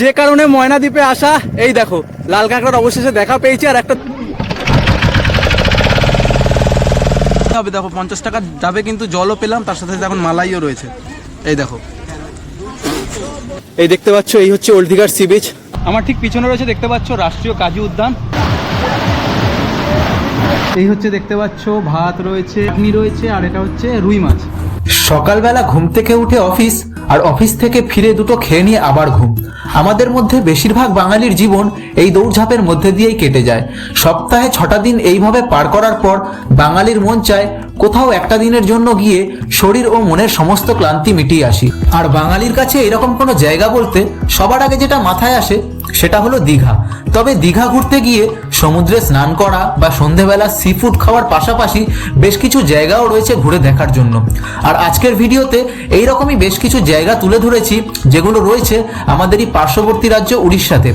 যে কারণে ময়না দ্বীপে আসা এই দেখো লাল কাঁকড়ার অবশেষে দেখা পেয়েছি আর একটা হবে দেখো পঞ্চাশ টাকা যাবে কিন্তু জলও পেলাম তার সাথে সাথে এখন মালাইও রয়েছে। এই দেখো। এই দেখতে পাচ্ছ এই হচ্ছে ওল্ড দিঘার সি বিচ আমার ঠিক পিছনে রয়েছে দেখতে পাচ্ছ রাষ্ট্রীয় কাজী উদ্যান। এই হচ্ছে দেখতে পাচ্ছ ভাত রয়েছে রয়েছে আর এটা হচ্ছে রুই মাছ। সকালবেলা ঘুম থেকে উঠে অফিস আর অফিস থেকে ফিরে দুটো খেয়ে নিয়ে আবার ঘুম। আমাদের মধ্যে বেশিরভাগ বাঙালির জীবন এই দৌড়ঝাঁপের মধ্যে দিয়েই কেটে যায়। সপ্তাহে ছটা দিন এইভাবে পার করার পর বাঙালির মন চায় কোথাও একটা দিনের জন্য গিয়ে শরীর ও মনের সমস্ত ক্লান্তি মিটিয়ে আসি। আর বাঙালির কাছে এরকম কোনো জায়গা বলতে সবার আগে যেটা মাথায় আসে সেটা হলো দীঘা। তবে দীঘা ঘুরতে গিয়ে সমুদ্রে স্নান করা বা সন্ধেবেলা সি ফুড খাওয়ার পাশাপাশি বেশ কিছু জায়গাও রয়েছে ঘুরে দেখার জন্য। আর আজকের ভিডিওতে এইরকমই বেশ কিছু জায়গা তুলে ধরেছি যেগুলো রয়েছে আমাদেরই পার্শ্ববর্তী রাজ্য উড়িষ্যাতে।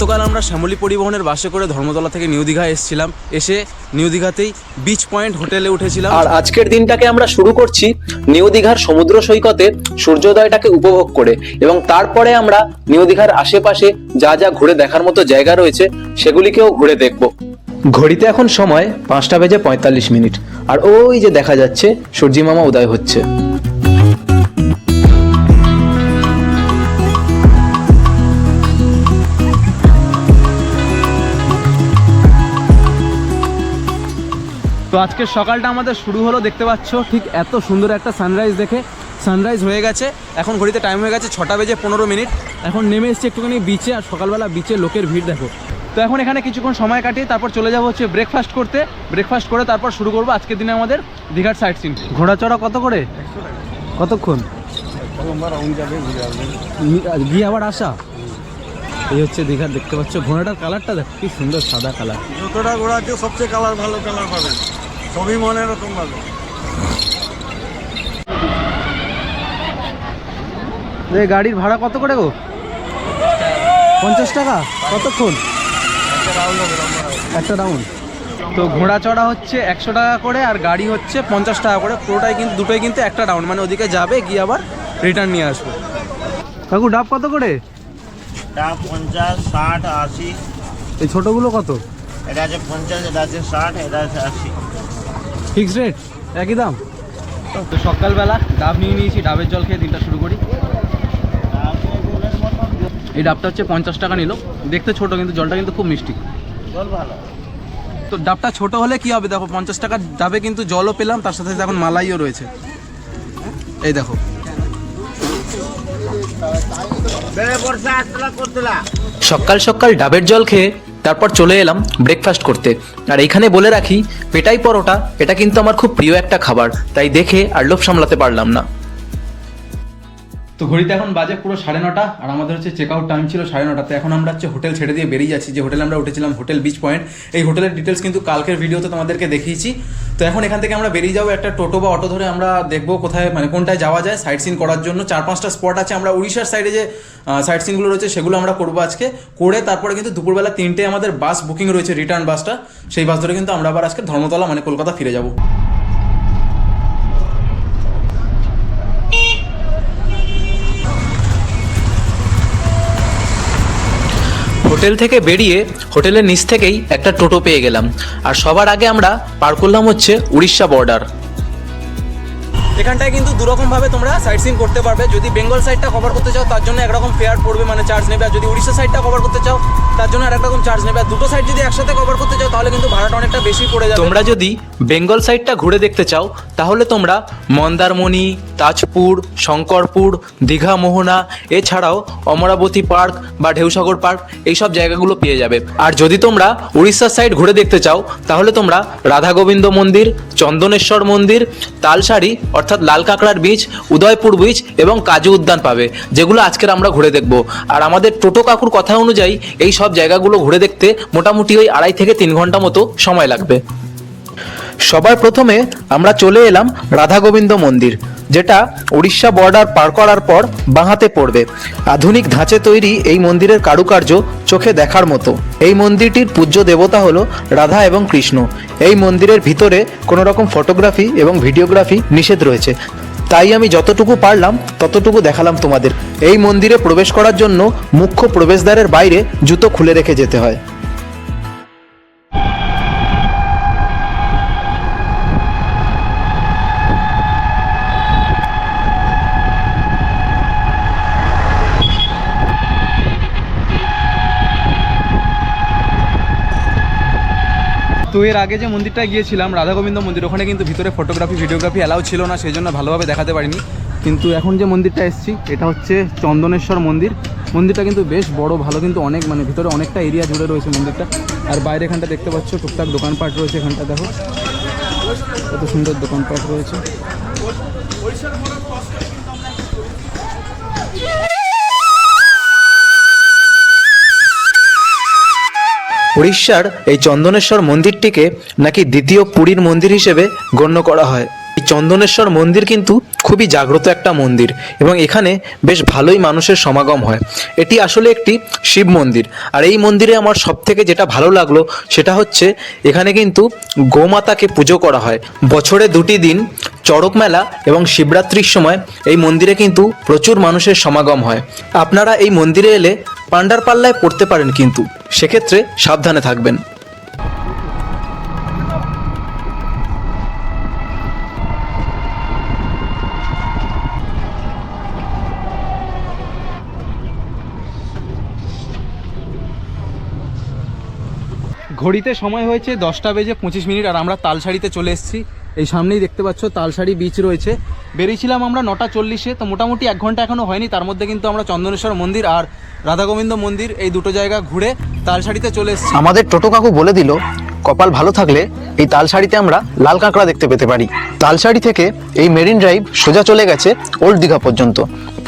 গতকাল আমরা শ্যামলী পরিবহনের বাসে করে ধর্মতলা থেকে নিউ দীঘা এসেছিলাম। এসে নিউ দীঘাতেই বিচ পয়েন্ট হোটেলে উঠেছিলাম। আর আজকের দিনটাকে আমরা শুরু করছি নিউ দীঘার সমুদ্র সৈকতে সূর্যোদয়টাকে উপভোগ করে এবং তারপরে আমরা নিউ দীঘার আশেপাশে যা যা ঘুরে দেখার মতো জায়গা রয়েছে সেগুলিকেও ঘুরে দেখব। ঘড়িতে এখন সময় পাঁচটা বেজে পঁয়তাল্লিশ মিনিট। আর ওই যে দেখা যাচ্ছে সূর্যি মামা উদয় হচ্ছে। তো আজকের সকালটা আমাদের শুরু হলো দেখতে পাচ্ছ ঠিক এত সুন্দর একটা সানরাইজ দেখে। সানরাইজ হয়ে গেছে এখন ঘড়িতে টাইম হয়ে গেছে ছটা বেজে পনেরো মিনিট। এখন নেমে এসছি একটুখানি বিচে আর সকালবেলা বিচে লোকের ভিড় দেখো। তো এখন এখানে কিছুক্ষণ সময় কাটিয়ে তারপর চলে যাব হচ্ছে ব্রেকফাস্ট করতে। ব্রেকফাস্ট করে তারপর শুরু করব আজকের দিনে আমাদের দীঘার সাইড সিন ঘোড়া চড়া কত করে? কতক্ষণ? গিয়ে আবার আসা? এই হচ্ছে দীঘার দেখতে পাচ্ছ ঘোড়াটার কালারটা দেখ কি সুন্দর সাদা কালার। যতটা ঘোরাতে সবচেয়ে কালার ভালো কালার পাবেন সবই মনে রকম ভালো এই গাড়ির ভাড়া কত করে গো? পঞ্চাশ টাকা? কতক্ষণ? একটা রাউন্ড তো ঘোড়া চড়া হচ্ছে একশো টাকা করে আর গাড়ি হচ্ছে পঞ্চাশ টাকা করে। পুরোটাই কিন্তু দুটোই কিন্তু একটা রাউন্ড মানে ওদিকে যাবে গিয়ে আবার রিটার্ন নিয়ে আসবে। কাকু ডাব কত করে? এটা পঞ্চাশ ষাট আশি। এই ছোটোগুলো কত? এটা আছে পঞ্চাশ এটা আছে ষাট এটা আছে আশি। Fix rate? একই দাম? তো সকালবেলা ডাব নিয়ে নিয়েছি ডাবের জল খেয়ে দিনটা শুরু করি। এই ডাবটা হচ্ছে পঞ্চাশ টাকা নিল। দেখতে ছোট কিন্তু জলটা কিন্তু খুব মিষ্টি। জল ভালো। তো ডাবটা ছোট হলে কি হবে দেখো পঞ্চাশ টাকা ডাবে কিন্তু জলও পেলাম তার সাথে সাথে এখন মালাইও রয়েছে। এই দেখো। সকাল সকাল ডাবের জল খেয়ে তারপর চলে এলাম ব্রেকফাস্ট করতে। আর এখানে বলে রাখি, পেটাই পরোটা, এটা কিন্তু আমার খুব প্রিয় একটা খাবার, তাই দেখে আর লোভ সামলাতে পারলাম না। তো ঘড়িতে এখন বাজে পুরো সাড়ে নটা, আর আমাদের হচ্ছে চেক আউট টাইম ছিল সাড়ে নটাতে। এখন আমরা হচ্ছে হোটেল ছেড়ে দিয়ে বেরিয়ে যাচ্ছি। যে হোটেলে আমরা উঠেছিলাম হোটেল বিচ পয়েন্ট এই হোটেলের ডিটেলস কিন্তু কালকের ভিডিওতে তোমাদেরকে দেখিয়েছি। তো এখন এখান থেকে আমরা বেরিয়ে যাব একটা টোটো বা অটো ধরে আমরা দেখব কোথায় মানে কোনটায় যাওয়া যায় সাইট সিন করার জন্য। চার পাঁচটা স্পট আছে। আমরা উড়িষ্যার সাইডে যে সাইট সিনগুলো রয়েছে, সেগুলো আমরা করব আজকে। করে তারপরে কিন্তু দুপুরবেলা তিনটে আমাদের বাস বুকিং রয়েছে রিটার্ন বাসটা সেই বাস ধরে কিন্তু আমরা আবার আজকে ধর্মতলা মানে কলকাতা ফিরে যাব। হোটেল থেকে বেরিয়ে হোটেলের নিচ থেকেই একটা টোটো পেয়ে গেলাম। আর সবার আগে আমরা পার করলাম হচ্ছে উড়িষ্যা বর্ডার এখানটায় কিন্তু দুরকম ভাবে তোমরা সাইট সিন করতে পারবে। যদি বেঙ্গল সাইডটা কভার করতে চাও তার জন্য একরকম ফেয়ার পড়বে মানে চার্জ নেবে। আর যদি উড়িষ্যা সাইডটা কভার করতে চাও তার জন্য আরেক রকম চার্জ নেবে। আর দুটো সাইড যদি একসাথে কভার করতে চাও তাহলে কিন্তু ভাড়াটা অনেকটা বেশি পড়ে যাবে। তোমরা যদি বেঙ্গল সাইডটা ঘুরে দেখতে চাও তাহলে তোমরা মন্দারমণি, তাজপুর, শঙ্করপুর, দীঘা, মোহনা, এছাড়াও অমরাবতী পার্ক বা ঢেউসাগর পার্ক এইসব জায়গাগুলো পেয়ে যাবে। আর যদি তোমরা উড়িষ্যার সাইড ঘুরে দেখতে চাও, তাহলে তোমরা রাধা গোবিন্দ মন্দির, চন্দনেশ্বর মন্দির তালসারি অর্থাৎ লাল কাঁকড়ার বীচ উদয়পুর বীচ এবং কাজু উদ্যান পাবে, যেগুলো আজকের আমরা ঘুরে দেখব। আর আমাদের টোটো কাকুর কথা অনুযায়ী, এই সব জায়গাগুলো ঘুরে দেখতে মোটামুটি ওই আড়াই থেকে তিন ঘণ্টা মতো সময় লাগবে। সবার প্রথমে আমরা চলে এলাম রাধা গোবিন্দ মন্দির, যেটা উড়িষ্যা বর্ডার পার করার পর বাঁহাতে পড়বে। আধুনিক ধাঁচে তৈরি এই মন্দিরের কারুকার্য চোখে দেখার মতো। এই মন্দিরটির পূজ্য দেবতা হলো রাধা এবং কৃষ্ণ। এই মন্দিরের ভিতরে কোনো রকম ফটোগ্রাফি এবং ভিডিওগ্রাফি নিষেধ রয়েছে। তাই আমি যতটুকু পারলাম, ততটুকু দেখালাম তোমাদের। এই মন্দিরে প্রবেশ করার জন্য মুখ্য প্রবেশদ্বারের বাইরে জুতো খুলে রেখে যেতে হয়। তো এর আগে যে মন্দিরটা গিয়েছিলাম রাধা গোবিন্দ মন্দির, ওখানে কিন্তু ভিতরে ফটোগ্রাফি ভিডিওগ্রাফি অ্যালাউ ছিল না সেই জন্য ভালোভাবে দেখাতে পারিনি। কিন্তু এখন যে মন্দিরটা এসেছি, এটা হচ্ছে চন্দনেশ্বর মন্দির। মন্দিরটা কিন্তু বেশ বড়, ভালো কিন্তু অনেক মানে ভিতরে অনেকটা এরিয়া জুড়ে রয়েছে মন্দিরটা। আর বাইরে এখানটা দেখতে পাচ্ছ, টুকটাক দোকানপাট রয়েছে এখানটা, দেখো। কত সুন্দর দোকানপাট রয়েছে। উড়িষ্যার এই চন্দনেশ্বর মন্দিরটিকে নাকি দ্বিতীয় পুরীর মন্দির হিসেবে গণ্য করা হয়। চন্দনেশ্বর মন্দির কিন্তু খুবই জাগ্রত একটা মন্দির এবং এখানে বেশ ভালোই মানুষের সমাগম হয়। এটি আসলে একটি শিব মন্দির। আর এই মন্দিরে আমার সব থেকে যেটা ভালো লাগল সেটা হচ্ছে এখানে কিন্তু গোমাতাকে পুজো করা হয়। বছরে দুটি দিন চড়ক মেলা এবং শিবরাত্রির সময় এই মন্দিরে কিন্তু প্রচুর মানুষের সমাগম হয়। আপনারা এই মন্দিরে এলে পান্ডার পাল্লায় পড়তে পারেন কিন্তু। সেক্ষেত্রে সাবধানে থাকবেন। ঘড়িতে সময় হয়েছে দশটা বেজে পঁচিশ মিনিট আর আমরা তালসারিতে চলে এসেছি। এই সামনেই দেখতে পাচ্ছ তালসারি বিচ রয়েছে। বেরিয়েছিলাম আমরা নটা চল্লিশে, তো মোটামুটি এক ঘণ্টা এখনও হয়নি। তার মধ্যে কিন্তু আমরা চন্দনেশ্বর মন্দির আর রাধা গোবিন্দ মন্দির এই দুটো জায়গা ঘুরে তালসারিতে চলে এসেছি। আমাদের টোটো কাকু বলে দিল, কপাল ভালো থাকলে এই তালসারিতে আমরা লাল কাঁকড়া দেখতে পেতে পারি। তালসারি থেকে এই মেরিন ড্রাইভ সোজা চলে গেছে ওল্ড দীঘা পর্যন্ত।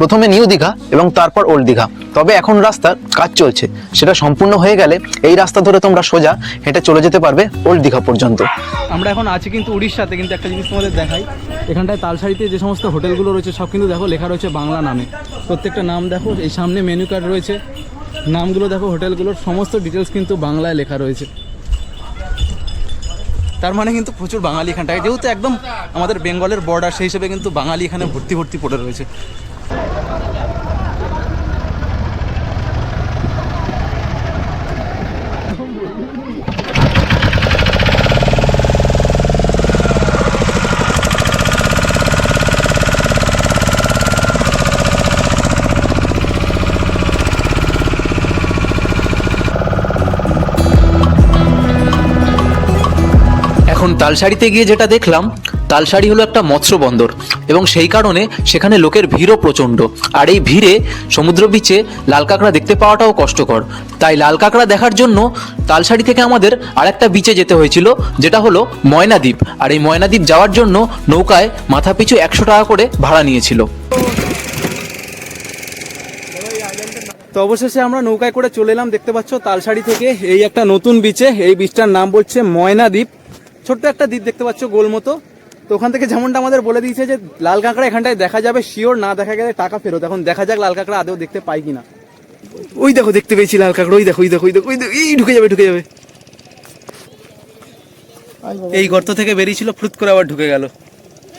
প্রথমে নিউ দীঘা এবং তারপর ওল্ড দীঘা। তবে এখন রাস্তার কাজ চলছে। সেটা সম্পূর্ণ হয়ে গেলে এই রাস্তা ধরে তোমরা সোজা হেঁটে চলে যেতে পারবে ওল্ড দীঘা পর্যন্ত। আমরা এখন আছি কিন্তু উড়িষ্যাতে, কিন্তু একটা জিনিস তোমাদের দেখাই। এখানটায় তালসারিতে যে সমস্ত হোটেলগুলো রয়েছে, সব কিন্তু দেখো লেখা রয়েছে বাংলা নামে। প্রত্যেকটা নাম দেখো, এই সামনে মেনু কার্ড রয়েছে। নামগুলো দেখো, হোটেলগুলোর সমস্ত ডিটেলস কিন্তু বাংলায় লেখা রয়েছে। তার মানে কিন্তু প্রচুর বাঙালি এখানটায়। যেহেতু একদম আমাদের বেঙ্গলের বর্ডার সেই হিসেবে কিন্তু বাঙালি এখানে ভর্তি ভর্তি পড়ে রয়েছে। এখন তালসারিতে গিয়ে যেটা দেখলাম তালসারি হলো একটা মৎস্য বন্দর এবং সেই কারণে সেখানে লোকের ভিড়ও প্রচণ্ড। আর এই ভিড়ে সমুদ্র বিচে লাল কাঁকড়া দেখতে পাওয়াটাও কষ্টকর। তাই লাল কাঁকড়া দেখার জন্য তালসারি থেকে আমাদের আরেকটা বিচে যেতে হয়েছিল, যেটা হলো ময়নাদ্বীপ। আর এই ময়নাদ্বীপ যাওয়ার জন্য নৌকায় মাথাপিছু একশো টাকা করে ভাড়া নিয়েছিল। তো অবশেষে আমরা নৌকায় করে চলে এলাম, দেখতে পাচ্ছ তালসারি থেকে। এই একটা নতুন বিচে, এই বিচটার নাম বলছে ময়না দ্বীপ ছোট্ট একটা দ্বীপ দেখতে পাচ্ছ গোল মতো তো ওখান থেকে যেমনটা আমাদের বলে দিয়েছে যে লাল কাঁকড়া এখানটায় দেখা যাবে শিওর না দেখা গেলে টাকা ফেরত। এখন দেখা যাক লাল কাঁকড়া আদেও দেখতে পাই কিনা। ওই দেখো দেখতে পেয়েছি লাল কাঁকড়া ওই দেখো ওই দেখো ওই দেখো ওই দেখো এই ঢুকে যাবে ঢুকে যাবে। এই গর্ত থেকে বেরিয়েছিল ফ্রুত করে আবার ঢুকে গেল।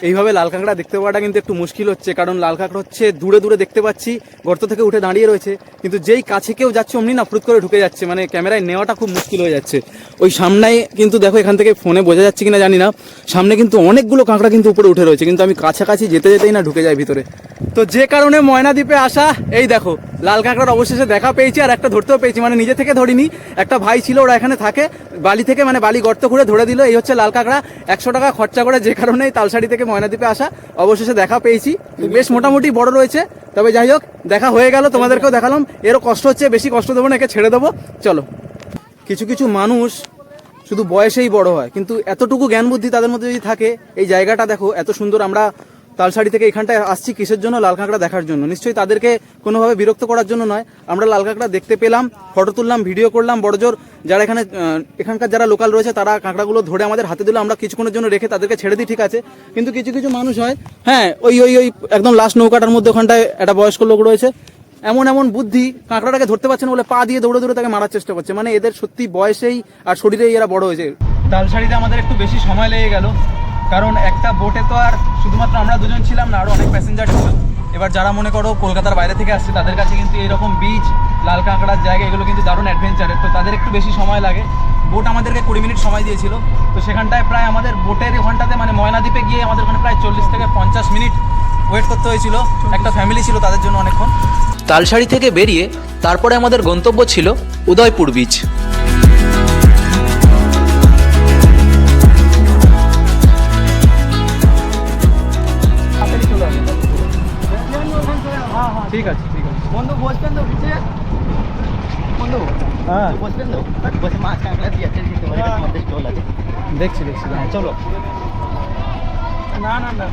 এইভাবে লাল কাঁকড়া দেখতে পাওয়াটা কিন্তু একটু মুশকিল হচ্ছে, কারণ লাল কাঁকড়া হচ্ছে দূরে দূরে দেখতে পাচ্ছি, গর্ত থেকে উঠে দাঁড়িয়ে রয়েছে, কিন্তু যেই কাছে কেউ যাচ্ছে অমনি না ফ্রুত করে ঢুকে যাচ্ছে মানে ক্যামেরায় নেওয়াটা খুব মুশকিল হয়ে যাচ্ছে। ওই সামনায় কিন্তু দেখো এখান থেকে ফোনে বোঝা যাচ্ছে কিনা জানি না, সামনে কিন্তু অনেকগুলো কাঁকড়া কিন্তু উপরে উঠে রয়েছে, কিন্তু আমি কাছাকাছি যেতে যেতেই না ঢুকে যায় ভিতরে। তো যে কারণে ময়না দ্বীপে আসা, এই দেখো, লাল কাঁকড়ার অবশেষে দেখা পেয়েছি আর একটা ধরতেও পেয়েছি মানে নিজে থেকে ধরিনি, একটা ভাই ছিল ওরা এখানে থাকে, বালি থেকে মানে বালি গর্ত করে ধরে দিল, এই হচ্ছে লাল কাঁকড়া একশো টাকা খরচা করে যে কারণে তালসারি থেকে ময়নাদ্বীপে আসা, অবশেষে দেখা পেয়েছি। বেশ মোটামুটি বড় রয়েছে, তবে যাই হোক, দেখা হয়ে গেল, তোমাদেরকেও দেখালাম। এরও কষ্ট হচ্ছে, বেশি কষ্ট দেবো না, একে ছেড়ে দেবো। চলো। কিছু কিছু মানুষ শুধু বয়সেই বড় হয়, কিন্তু এতটুকু জ্ঞান বুদ্ধি তাদের মধ্যে যদি থাকে, এই জায়গাটা দেখো, এত সুন্দর আমরা তালসারি থেকে এখানটায় আসছি কিসের জন্য? লাল কাঁকড়া দেখার জন্য। নিশ্চয়ই তাদেরকে কোনোভাবে বিরক্ত করার জন্য নয়। আমরা লাল কাঁকড়া দেখতে পেলাম, ফটো তুললাম, ভিডিও করলাম। বড়জোর যারা এখানে এখানকার যারা লোকাল রয়েছে, তারা কাঁকড়াগুলো ধরে আমাদের হাতে দিলে আমরা কিছুক্ষণের জন্য রেখে তাদেরকে ছেড়ে দিই, ঠিক আছে? কিন্তু কিছু কিছু মানুষ হয় হ্যাঁ ওই ওই ওই একদম লাস্ট নৌকাটার মধ্যে ওখানটায় একটা বয়স্ক লোক রয়েছে। এমন এমন বুদ্ধি কাঁকড়াটাকে ধরতে পারছে না বলে পা দিয়ে দৌড়ে দৌড়ে তাকে মারার চেষ্টা করছে। মানে এদের সত্যি বয়সেই আর শরীরেই এরা বড় হয়েছে। তালসারিতে আমাদের একটু বেশি সময় লেগে গেল। কারণ একটা বোটে তো আর শুধুমাত্র আমরা দুজন ছিলাম না আরও অনেক প্যাসেঞ্জার ছিল। এবার যারা মনে করো কলকাতার বাইরে থেকে আসছে, তাদের কাছে কিন্তু এরকম বিচ লাল কাঁকড়ার জায়গা, এগুলো কিন্তু দারুণ অ্যাডভেঞ্চারের তো তাদের একটু বেশি সময় লাগে। বোট আমাদেরকে কুড়ি মিনিট সময় দিয়েছিল। তো সেখানটায় প্রায় আমাদের বোটের ওখানটাতে মানে ময়নাদ্বীপে গিয়ে আমাদের ওখানে প্রায় চল্লিশ থেকে পঞ্চাশ মিনিট ওয়েট করতে হয়েছিল। একটা ফ্যামিলি ছিল তাদের জন্য অনেকক্ষণ। তালসারি থেকে বেরিয়ে তারপরে আমাদের গন্তব্য ছিল উদয়পুর বিচ ঠিক আছে ঠিক আছে। বন্ধু বসবেন তো পিছিয়ে বন্ধু হ্যাঁ। বসবেন তো। বসে মাছ কাঁকড়া দিয়ে আছে দিতে আমাদের স্টল আছে। দেখছি দেখছি। হ্যাঁ চলো। না না না।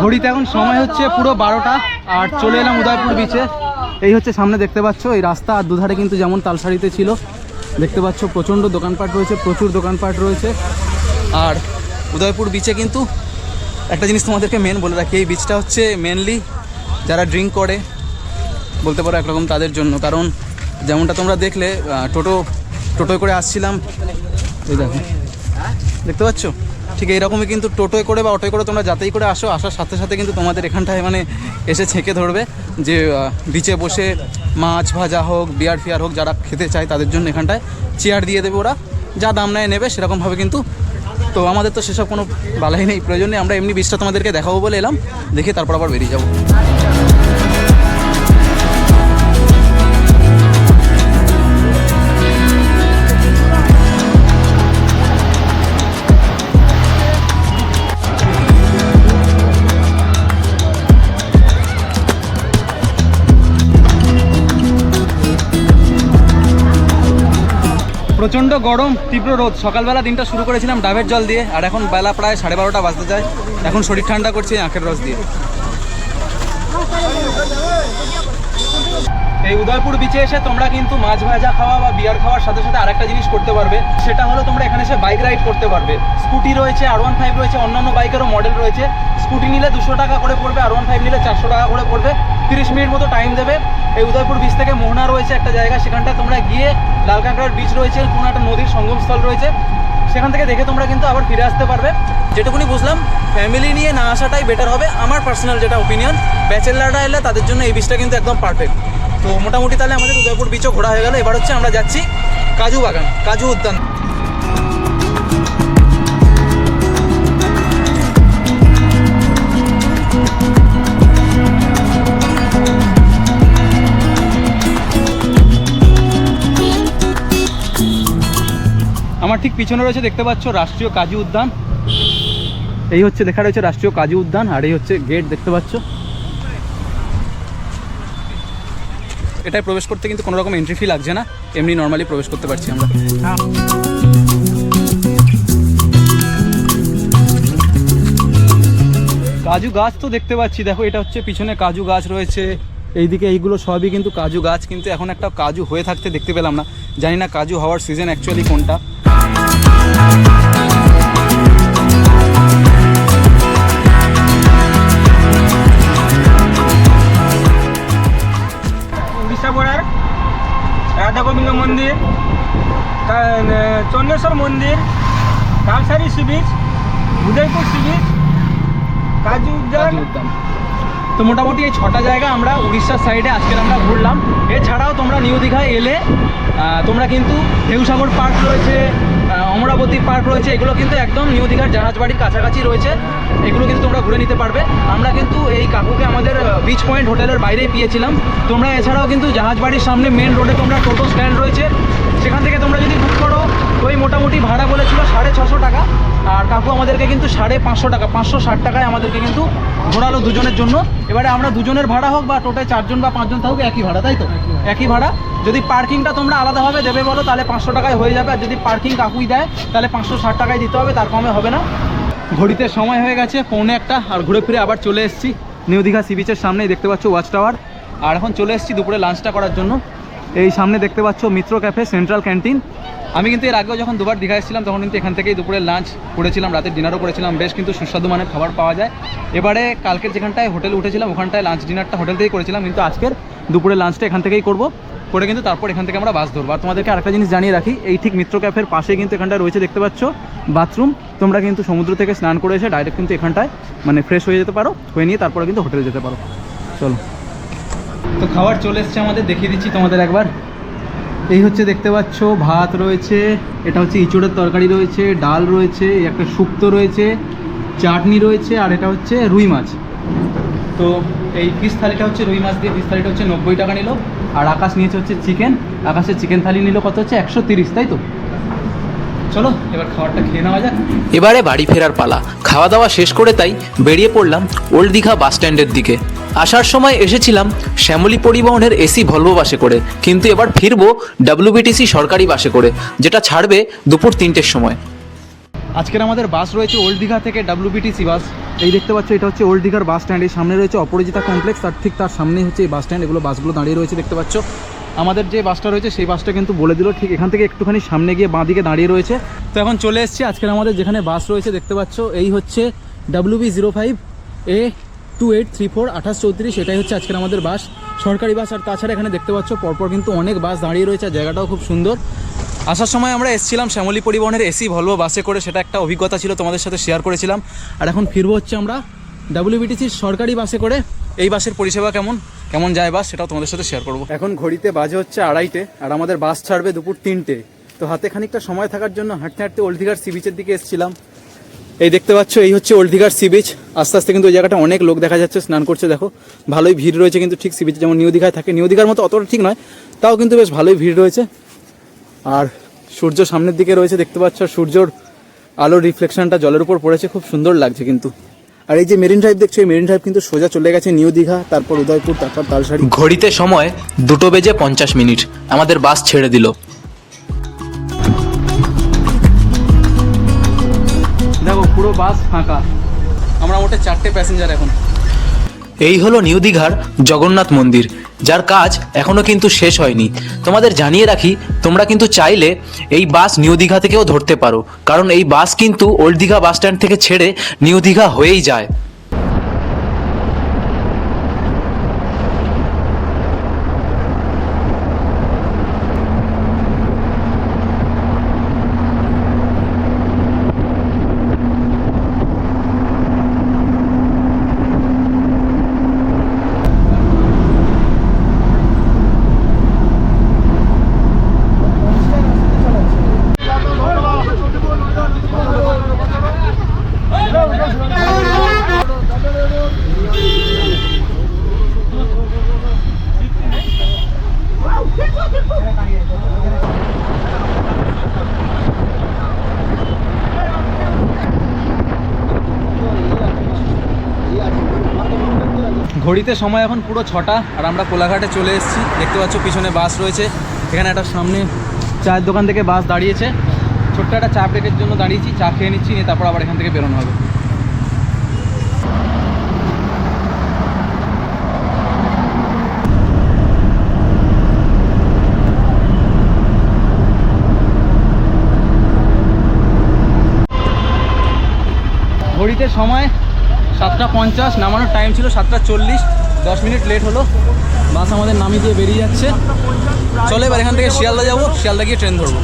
ঘড়িতে এখন সময় হচ্ছে পুরো বারোটা আর চলে এলাম উদয়পুর বিচে এই হচ্ছে সামনে দেখতে পাচ্ছ এই রাস্তা আর দুধারে কিন্তু যেমন তালসারিতে ছিল দেখতে পাচ্ছ, প্রচণ্ড দোকানপাট রয়েছে, প্রচুর দোকানপাট রয়েছে। আর উদয়পুর বিচে কিন্তু একটা জিনিস তোমাদেরকে মেন বলে রাখি, এই বিচটা হচ্ছে মেনলি যারা ড্রিঙ্ক করে, বলতে পারো একরকম তাদের জন্য। কারণ যেমনটা তোমরা দেখলে টোটো, টোটোয় করে আসছিলাম। দেখতে পাচ্ছ? ঠিক এইরকমই কিন্তু টোটোয় করে বা অটোয় করে তোমরা যাতেই করে আসো, আসার সাথে সাথে কিন্তু তোমাদের এখানটায় মানে এসে ছেঁকে ধরবে যে বিচে বসে মাছ ভাজা হোক বিয়ার ফিয়ার হোক, যারা খেতে চায় তাদের জন্য এখানটায় চেয়ার দিয়ে দেবে ওরা। যা দাম নেয় নেবে, সেরকমভাবে কিন্তু তো আমাদের তো সেসব কোনো বালাই নেই, প্রয়োজন নেই। আমরা এমনি বীজটা তোমাদেরকে দেখাবো বলে এলাম, দেখে তারপর আবার বেরিয়ে যাব। প্রচণ্ড গরম, তীব্র রোদ। সকালবেলা দিনটা শুরু করেছিলাম ডাবের জল দিয়ে, আর এখন বেলা প্রায় সাড়ে বারোটা বাজতে যায়। এখন শরীর ঠান্ডা করছে, আখের রস দিয়ে। এই উদয়পুর বিচে এসে তোমরা কিন্তু মাছ ভাজা খাওয়া বা বিয়ার খাওয়ার সাথে সাথে আরেকটা জিনিস করতে পারবে। সেটা হলো তোমরা এখানে এসে বাইক রাইড করতে পারবে। স্কুটি রয়েছে আর ওয়ান ফাইভ রয়েছে, অন্যান্য বাইকেরও মডেল রয়েছে। স্কুটি নিলে দুশো টাকা করে পড়বে আর ওয়ান ফাইভ নিলে চারশো টাকা করে পড়বে। তিরিশ মিনিট মতো টাইম দেবে। এই উদয়পুর বিচ থেকে মোহনা রয়েছে একটা জায়গা সেখানটা তোমরা গিয়ে লালকাঁকড়ার বিচ রয়েছে কোনো একটা নদীর সঙ্গমস্থল রয়েছে। সেখান থেকে দেখে তোমরা কিন্তু আবার ফিরে আসতে পারবে। যেটুকুনি বুঝলাম ফ্যামিলি নিয়ে না আসাটাই বেটার হবে। আমার পার্সোনাল যেটা ওপিনিয়ন ব্যাচেলাররা এলে তাদের জন্য এই বিচটা কিন্তু একদম পারফেক্ট তো মোটামুটি তাহলে আমাদের উদয়পুর বিচও ঘোরা হয়ে গেল। এবার হচ্ছে আমরা যাচ্ছি কাজু বাগান, কাজু উদ্যান। আমার ঠিক পিছনে রয়েছে, দেখতে পাচ্ছ রাষ্ট্রীয় কাজু উদ্যান। এই হচ্ছে লেখা রয়েছে রাষ্ট্রীয় কাজু উদ্যান, আর এই হচ্ছে গেট, দেখতে পাচ্ছ। এটায় প্রবেশ করতে কিন্তু কোনো রকম এন্ট্রি ফি লাগছে না, এমনি নর্মালি প্রবেশ করতে পারছি আমরা। কাজু গাছ তো দেখতে পাচ্ছি, দেখো এটা হচ্ছে, পিছনে কাজু গাছ রয়েছে। এইদিকে এইগুলো সবই কিন্তু কাজু গাছ, কিন্তু এখন একটা কাজু হয়ে থাকতে দেখতে পেলাম না। জানি না কাজু হওয়ার সিজন অ্যাকচুয়ালি কোনটা। চন্দ্রেশ্বর মন্দির Talsari sea beach Udaipur sea beach কাজু উদ্যান। তো মোটামুটি এই ছটা জায়গা আমরা উড়িষ্যার সাইডে আজকের আমরা ঘুরলাম। এছাড়াও তোমরা নিউ দীঘায় এলে তোমরা কিন্তু ঢেউসাগর পার্ক রয়েছে অমরাবতী পার্ক রয়েছে, এগুলো কিন্তু একদম নিউ দীঘার জাহাজ বাড়ির কাছাকাছি রয়েছে। এগুলো কিন্তু তোমরা ঘুরে নিতে পারবে। আমরা কিন্তু এই কাকুকে আমাদের বিচ পয়েন্ট হোটেলের বাইরেই পেয়েছিলাম। তোমরা এছাড়াও কিন্তু জাহাজ বাড়ির সামনে মেন রোডে তোমরা টোটো স্ট্যান্ড রয়েছে সেখান থেকে তোমরা যদি বুক করো ওই মোটামুটি ভাড়া বলেছিল সাড়ে ছশো টাকা। আর কাকু আমাদেরকে কিন্তু সাড়ে পাঁচশো টাকা, পাঁচশো ষাট টাকায় আমাদেরকে কিন্তু ঘোরালো দুজনের জন্য। এবারে আমরা দুজনের ভাড়া হোক বা টোটাল চারজন বা পাঁচজন থাকুক, একই ভাড়া, তাই তো? একই ভাড়া। যদি পার্কিংটা তোমরা আলাদাভাবে দেবে বলো, তাহলে পাঁচশো টাকায় হয়ে যাবে। আর যদি পার্কিং কাকুই দেয়, তাহলে পাঁচশো ষাট টাকায় দিতে হবে, তার কমে হবে না। ঘড়িতে সময় হয়ে গেছে পৌনে একটা, আর ঘুরে ফিরে আবার চলে এসেছি। নিউ দীঘা সি বিচের সামনেই দেখতে পাচ্ছ ওয়াচ টাওয়ার। আর এখন চলে এসেছি দুপুরে লাঞ্চটা করার জন্য। এই সামনে দেখতে পাচ্ছ মিত্র ক্যাফে, সেন্ট্রাল ক্যান্টিন। আমি কিন্তু এর আগেও যখন দুবার দীঘা এসেছিলাম, তখন কিন্তু এখান থেকেই দুপুরে লাঞ্চ করেছিলাম, রাতের ডিনারও করেছিলাম। বেশ কিন্তু সুস্বাদু মানের খাবার পাওয়া যায়। এবারে কালকের যেখানটায় হোটেল উঠেছিলাম, ওখানটায় লাঞ্চ ডিনারটা হোটেল থেকেই করেছিলাম। কিন্তু আজকের দুপুরে লাঞ্চটা এখান থেকেই করব। করে কিন্তু তারপর এখান থেকে আমরা বাস ধরবো। আর তোমাদেরকে আরেকটা জিনিস জানিয়ে রাখি, এই ঠিক মিত্র ক্যাফের পাশে কিন্তু এখানটায় রয়েছে, দেখতে পাচ্ছ বাথরুম তোমরা কিন্তু সমুদ্র থেকে স্নান করে এসে ডাইরেক্ট কিন্তু এখানটায় মানে ফ্রেশ হয়ে যেতে পারো, হয়ে নিয়ে তারপরে কিন্তু হোটেলে যেতে পারো। চলো। তো খাবার চলে এসছে আমাদের, দেখিয়ে দিচ্ছি তোমাদের একবার। এই হচ্ছে দেখতে পাচ্ছ, ভাত রয়েছে, এটা হচ্ছে ইঁচড়ের তরকারি রয়েছে, ডাল রয়েছে একটা শুক্তো রয়েছে, চাটনি রয়েছে, আর এটা হচ্ছে রুই মাছ। তো এই ফিশ থালিটা হচ্ছে রুই মাছ দিয়ে ফিশ থালিটা হচ্ছে নব্বই টাকা নিল, আর আকাশ নিয়েছে হচ্ছে চিকেন, আকাশের চিকেন থালি নিল কত হচ্ছে? একশো তিরিশ, তাই তো? চলো, এবার খাবারটা খেয়ে নেওয়া যাক। এবারে বাড়ি ফেরার পালা। খাওয়া দাওয়া শেষ করে তাই বেরিয়ে পড়লাম ওল্ড দীঘা বাস স্ট্যান্ডের দিকে। আসার সময় এসেছিলাম শ্যামলী পরিবহনের এসি ভলভো বাসে করে, কিন্তু এবার ফিরবো ডাব্লিউবিটিসি সরকারি বাসে করে, যেটা ছাড়বে দুপুর তিনটের সময়। আজকের আমাদের বাস রয়েছে ওল্ড দীঘা থেকে ডাব্লিউবিটিসি বাস। এই দেখতে পাচ্ছ, এটা হচ্ছে ওল্ড দীঘার বাস স্ট্যান্ড। এই সামনে রয়েছে অপরাজিতা কমপ্লেক্স, তার ঠিক তার সামনেই হচ্ছে এই বাস স্ট্যান্ড। এগুলো বাসগুলো দাঁড়িয়ে রয়েছে, দেখতে পাচ্ছ। আমাদের যে বাসটা রয়েছে, সেই বাসটা কিন্তু বলে দিল, ঠিক এখান থেকে একটুখানি সামনে গিয়ে বাঁ দিকে দাঁড়িয়ে রয়েছে। তো এখন চলে এসেছি আজকের আমাদের যেখানে বাস রয়েছে, দেখতে পাচ্ছ, এই হচ্ছে WB zero five A two eight three four, আঠাশ চৌত্রিশ, এটাই হচ্ছে আজকের আমাদের বাস। সরকারি বাস আর তাছাড়া এখানে দেখতে পাচ্ছ, পরপর কিন্তু অনেক বাস দাঁড়িয়ে রয়েছে জায়গাটাও খুব সুন্দর। আসার সময় আমরা এসেছিলাম শ্যামলী পরিবহনের এসি ভলভো বাসে করে, সেটা একটা অভিজ্ঞতা ছিল, তোমাদের সাথে শেয়ার করেছিলাম। আর এখন ফিরবো হচ্ছে আমরা ডাব্লিউবিটিসির সরকারি বাসে করে। এই বাসের পরিষেবা কেমন? কেমন যায় বাস? সেটাও তোমাদের সাথে শেয়ার করব। এখন ঘড়িতে বাজে হচ্ছে আড়াইটে, আর আমাদের বাস ছাড়বে দুপুর তিনটে। তো হাতে খানিকটা সময় থাকার জন্য হাঁটতে হাঁটতে ওল্ড দীঘার সি বিচের দিকে এসেছিলাম। এই দেখতে পাচ্ছ, এই হচ্ছে ওল্ড দীঘার সি বিচ আস্তে আস্তে কিন্তু ওই জায়গাটা অনেক লোক দেখা যাচ্ছে, স্নান করছে, দেখো। ভালোই ভিড় রয়েছে কিন্তু ঠিক সি বিচ যেমন নিউ দীঘায় থাকে। নিউ দীঘার মতো অতটা ঠিক নয়, তাও কিন্তু বেশ ভালোই ভিড় রয়েছে। আর সূর্য সামনের দিকে রয়েছে, দেখতে পাচ্ছ, সূর্যর আলোর রিফ্লেকশনটা জলের উপর পড়েছে, খুব সুন্দর লাগছে কিন্তু। আর এই যে মেরিন ড্রাইভ দেখছ, এই মেরিন ড্রাইভ কিন্তু সোজা চলে গেছে নিউ দীঘা তারপর উদয়পুর, তারপর তালসারি ঘড়িতে সময় দুটো বেজে পঞ্চাশ মিনিট, আমাদের বাস ছেড়ে দিল। বাস ফাঁকা। আমরা মোটে চারটে প্যাসেঞ্জার এখন। এই হলো নিউ দীঘার জগন্নাথ মন্দির, যার কাজ এখনও কিন্তু শেষ হয়নি। তোমাদের জানিয়ে রাখি, তোমরা কিন্তু চাইলে এই বাস নিউ দীঘা থেকেও ধরতে পারো, কারণ এই বাস কিন্তু ওল্ড দীঘা বাস স্ট্যান্ড থেকে ছেড়ে নিউ দীঘা হয়েই যায়। ঘড়িতে সময় এখন পুরো ছটা, আর আমরা কোলাঘাটে চলে এসেছি। দেখতে পাচ্ছ পিছনে বাস রয়েছে। এখানে একটা সামনে চায়ের দোকান থেকে বাস দাঁড়িয়েছে। ছোট্ট একটা চা ব্রেকের জন্য দাঁড়িয়েছি, চা খেয়ে নিচ্ছি, নিয়ে তারপর আবার এখান থেকে বেরোনো হবে। ঘড়িতে সময় সাতটা পঞ্চাশ, নামানোর টাইম ছিল সাতটা চল্লিশ। দশ মিনিট লেট হলো। বাস আমাদের নামিয়ে দিয়ে বেরিয়ে যাচ্ছে। চলে এবার এখান থেকে শিয়ালদা যাব। শিয়ালদা গিয়ে ট্রেন ধরবো।